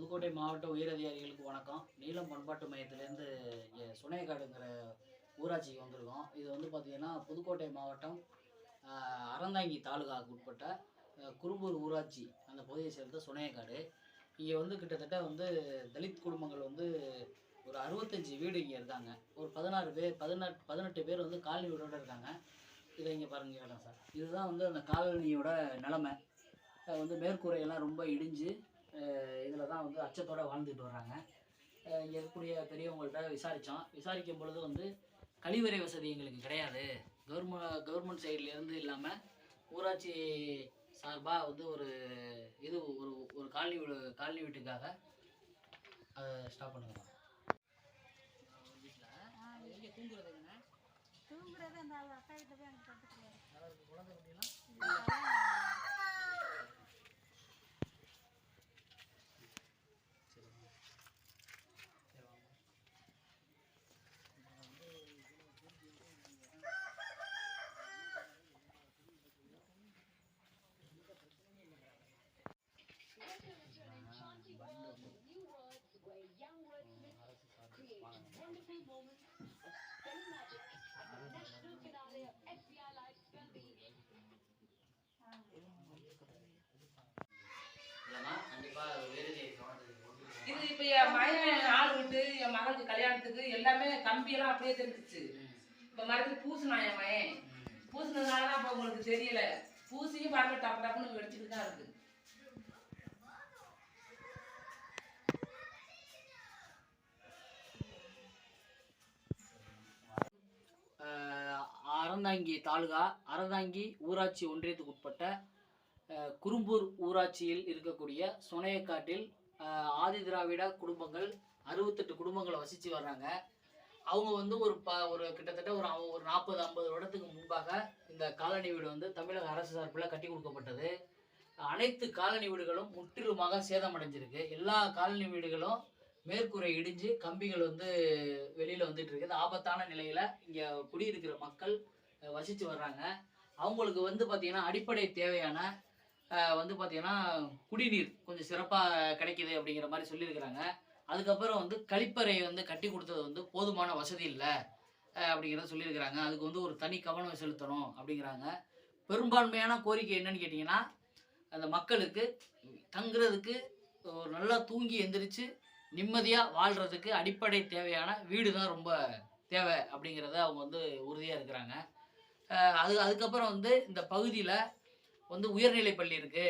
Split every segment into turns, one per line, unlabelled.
புதுக்கோட்டை மாவட்ட உயரதிகாரிகளுக்கு வணக்கம். நீலம் பண்பாட்டு மையத்திலேருந்து இங்கே சுனையக்காடுங்கிற ஊராட்சிக்கு வந்திருக்கோம். இது வந்து பார்த்திங்கன்னா புதுக்கோட்டை மாவட்டம் அறந்தாங்கி தாலுகாவுக்கு உட்பட்ட ஆஹ், குறும்பூர் ஊராட்சி அந்த பகுதியை சேர்ந்த சுனையக்காடு. இங்கே வந்து கிட்டத்தட்ட வந்து தலித் குடும்பங்கள் வந்து ஒரு அறுபத்தஞ்சி வீடு இங்கே இருக்காங்க. ஒரு பதினாறு பேர் பதினெட்டு பதினெட்டு பேர் வந்து காலனி வீடோடு இருக்காங்க. இதை இங்கே பாருங்க இடம் சார். இதுதான் வந்து அந்த காலனியோட நிலமை. வந்து மேற்கூரையெல்லாம் ரொம்ப இடிஞ்சு இதில் தான் வந்து அச்சத்தோடு வாழ்ந்துட்டு வர்றாங்க. இங்கே இருக்கக்கூடிய பெரியவங்கள்ட்ட விசாரித்தோம் விசாரிக்கும் பொழுது வந்து கழிவறை வசதி எங்களுக்கு கிடையாது. கவர்மெண்ட் கவர்மெண்ட் சைட்லேருந்து இல்லாமல் ஊராட்சி சார்பாக வந்து ஒரு இது ஒரு ஒரு காலனி வீடு காலனி வீட்டுக்காக அதை ஸ்டாப் பண்ணுங்க வீட்டில் தூங்குறது
அந்த அக்கா கிட்ட போய் அங்கே படுத்துக்குவாரு
அதாவது குழந்தை குட்டிலாம் சரிங்க சரி வாங்க இப்போ வந்து அரசு சார்பு வாங்க இல்லைம்மா கண்டிப்பாக வேறு
இது இப்ப என் மகன் ஆள் விட்டு என் மகளுக்கு கல்யாணத்துக்கு எல்லாமே கம்பி எல்லாம் அப்படியே தெரிஞ்சிச்சு இப்ப மறுபடியும் பூசினாயமே பூசினதுனால தான் அப்ப உங்களுக்கு தெரியல. பூசியும் பாருங்க டப்பு டப்புன்னு வெடிச்சுட்டு தான் இருக்கு.
ஆஹ் அறந்தாங்கி தாலுகா அறந்தாங்கி ஊராட்சி ஒன்றியத்துக்கு உட்பட்ட குறும்பூர் ஊராட்சியில் இருக்கக்கூடிய சுனையக்காட்டில் ஆதி திராவிட குடும்பங்கள் அறுபத்தெட்டு குடும்பங்களை வசித்து வர்றாங்க. அவங்க வந்து ஒரு ப ஒரு கிட்டத்தட்ட ஒரு அவ- ஒரு நாற்பது ஐம்பது வருடத்துக்கு முன்பாக இந்த காலனி வீடு வந்து தமிழக அரசு சார்பில் கட்டி கொடுக்கப்பட்டது. அனைத்து காலனி வீடுகளும் முற்றிலுமாக சேதமடைஞ்சிருக்கு. எல்லா காலனி வீடுகளும் மேற்கூரை இடிஞ்சு கம்பிகள் வந்து வெளியில் வந்துட்டு இருக்குது. ஆபத்தான நிலையில் இங்கே குடியிருக்கிற மக்கள் வசித்து வர்றாங்க. அவங்களுக்கு வந்து பார்த்திங்கன்னா அடிப்படை தேவையான வந்து பார்த்திங்கன்னா குடிநீர் கொஞ்சம் சிறப்பாக கிடைக்கிது அப்படிங்கிற மாதிரி சொல்லியிருக்கிறாங்க. அதுக்கப்புறம் வந்து கழிப்பறை வந்து கட்டி கொடுத்தது வந்து போதுமான வசதி இல்லை அப்படிங்கிறத சொல்லியிருக்கிறாங்க. அதுக்கு வந்து ஒரு தனி கவனம் செலுத்தணும் அப்படிங்கிறாங்க. பெரும்பான்மையான கோரிக்கை என்னன்னு கேட்டிங்கன்னா அந்த மக்களுக்கு தங்குறதுக்கு ஒரு நல்லா தூங்கி எந்திரிச்சு நிம்மதியாக வாழ்கிறதுக்கு அடிப்படை தேவையான வீடு தான் ரொம்ப தேவை அப்படிங்கிறத அவங்க வந்து உறுதியாக இருக்கிறாங்க. அது அதுக்கப்புறம் வந்து இந்த பகுதியில் வந்து உயர்நிலை பள்ளி இருக்குது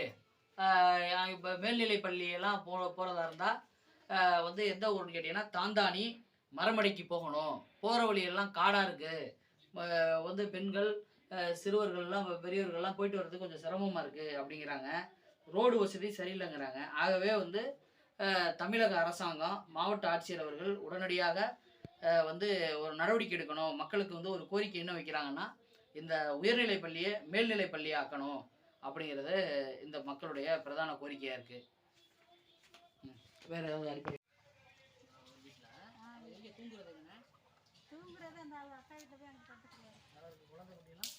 இப்போ மேல்நிலை பள்ளியெல்லாம் போ போகிறதா இருந்தால் வந்து எந்த ஊருன்னு கேட்டிங்கன்னா தாந்தானி மரமடைக்கு போகணும். போகிற வழியெல்லாம் காடாக இருக்குது வந்து பெண்கள் சிறுவர்கள்லாம் பெரியவர்கள்லாம் போயிட்டு வர்றதுக்கு கொஞ்சம் சிரமமாக இருக்குது அப்படிங்கிறாங்க. ரோடு வசதி சரியில்லைங்கிறாங்க. ஆகவே வந்து தமிழக அரசாங்கம் மாவட்ட ஆட்சியர் அவர்கள் உடனடியாக வந்து ஒரு நடவடிக்கை எடுக்கணும். மக்களுக்கு வந்து ஒரு கோரிக்கை என்ன வைக்கிறாங்கன்னா இந்த உயர்நிலை பள்ளியை மேல்நிலை பள்ளி ஆக்கணும் அப்படிங்கிறது இந்த மக்களுடைய பிரதான கோரிக்கையாக இருக்குது வேறு ஏதாவது வீட்டில் தூங்குறது
அந்த அக்கா கிட்ட போய் அங்கே படுத்துக்குவாரு
அதாவது குழந்தை குட்டிலாம்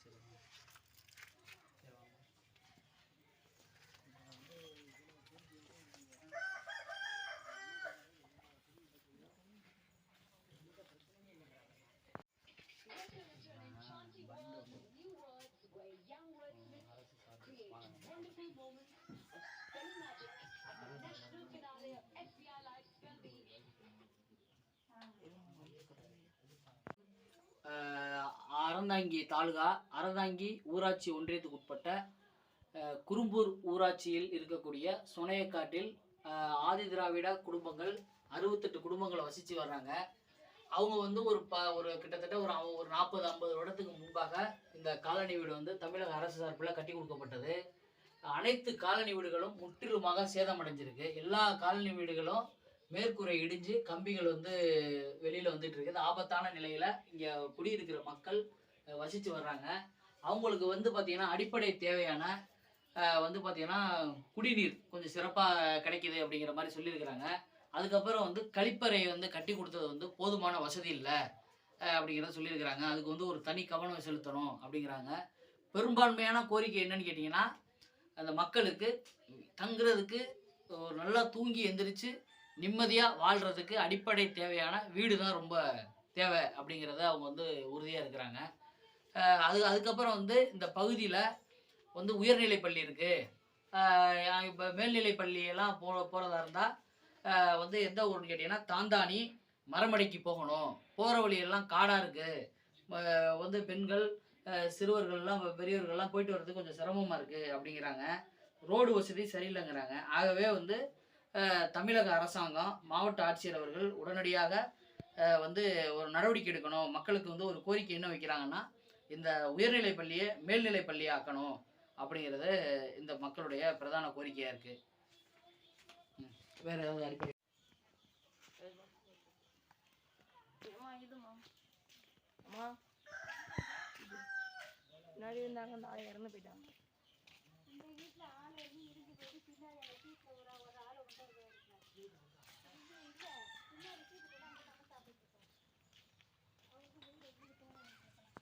சரிங்க சரி வாங்க இப்போ வந்து அரசு சார்பு வாங்க ஆஹ் அறந்தாங்கி தாலுகா அறந்தாங்கி ஊராட்சி ஒன்றியத்துக்கு உட்பட்ட குறும்பூர் ஊராட்சியில் இருக்கக்கூடிய சுனையக்காட்டில் ஆதி திராவிட குடும்பங்கள் அறுபத்தெட்டு குடும்பங்களை வசித்து வர்றாங்க. அவங்க வந்து ஒரு ப ஒரு கிட்டத்தட்ட ஒரு அவ- ஒரு நாற்பது ஐம்பது வருடத்துக்கு முன்பாக இந்த காலனி வீடு வந்து தமிழக அரசு சார்பில் கட்டி கொடுக்கப்பட்டது. அனைத்து காலனி வீடுகளும் முற்றிலுமாக சேதமடைஞ்சிருக்கு. எல்லா காலனி வீடுகளும் மேற்கூரை இடிஞ்சு கம்பிகள் வந்து வெளியில் வந்துட்டு இருக்குது ஆபத்தான நிலையில் இங்கே குடியிருக்கிற மக்கள் வசித்து வர்றாங்க. அவங்களுக்கு வந்து பார்த்திங்கன்னா அடிப்படை தேவையான வந்து பார்த்திங்கன்னா குடிநீர் கொஞ்சம் சிறப்பாக கிடைக்கிது அப்படிங்கிற மாதிரி சொல்லியிருக்கிறாங்க. அதுக்கப்புறம் வந்து கழிப்பறை வந்து கட்டி கொடுத்தது வந்து போதுமான வசதி இல்லை அப்படிங்கிறத சொல்லியிருக்கிறாங்க. அதுக்கு வந்து ஒரு தனி கவனம் செலுத்தணும் அப்படிங்கிறாங்க. பெரும்பான்மையான கோரிக்கை என்னன்னு கேட்டிங்கன்னா அந்த மக்களுக்கு தங்குறதுக்கு ஒரு நல்லா தூங்கி எந்திரிச்சு நிம்மதியாக வாழ்கிறதுக்கு அடிப்படை தேவையான வீடு தான் ரொம்ப தேவை அப்படிங்கிறத அவங்க வந்து உறுதியாக இருக்கிறாங்க. அது அதுக்கப்புறம் வந்து இந்த பகுதியில் வந்து உயர்நிலை பள்ளி இருக்குது இப்போ மேல்நிலை பள்ளியெல்லாம் போ போகிறதா இருந்தால் வந்து எந்த ஊருன்னு கேட்டிங்கன்னா தாந்தானி மரமடைக்கு போகணும். போகிற வழியெல்லாம் காடாக இருக்குது வந்து பெண்கள் சிறுவர்கள்லாம் பெரியவர்கள்லாம் போயிட்டு வர்றதுக்கு கொஞ்சம் சிரமமாக இருக்குது அப்படிங்கிறாங்க. ரோடு வசதி சரியில்லைங்கிறாங்க. ஆகவே வந்து தமிழக அரசாங்கம் மாவட்ட ஆட்சியர் அவர்கள் உடனடியாக வந்து ஒரு நடவடிக்கை எடுக்கணும். மக்களுக்கு வந்து ஒரு கோரிக்கை என்ன வைக்கிறாங்கன்னா இந்த உயர்நிலை பள்ளியை மேல்நிலை பள்ளியை ஆக்கணும் அப்படிங்கிறது இந்த மக்களுடைய பிரதான கோரிக்கையாக இருக்குது வேறு ஏதாவது
இது. முன்னாடி இருந்தாங்க அந்த ஆள் இறந்து போயிட்டாங்க.
ஒரு ஆள்